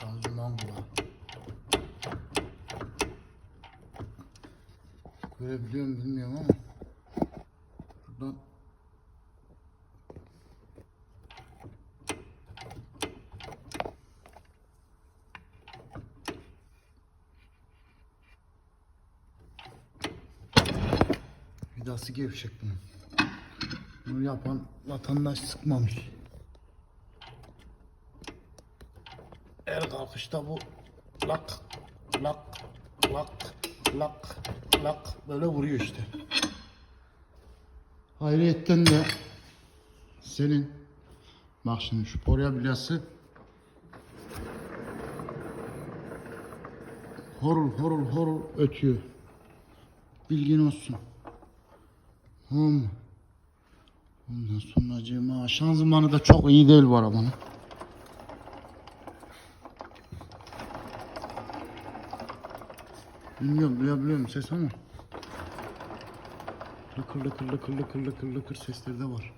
Şanzıman kulağı. Görebiliyor mu bilmiyorum ama buradan vidası gevşek bunun. Bunu yapan vatandaş sıkmamış. El kalkışta bu lak lak lak lak lak böyle vuruyor işte. Hayriyetten de senin bak şimdi şu porya bilyası horul horul horul ötüyor. Bilgin olsun. Mı? Ondan sonra acıma şanzımanı da çok iyi değil bu arabanın. Bilmiyorum duyabiliyor musun ses ama. Lıkır lıkır lıkır lıkır lıkır lıkır sesleri de var.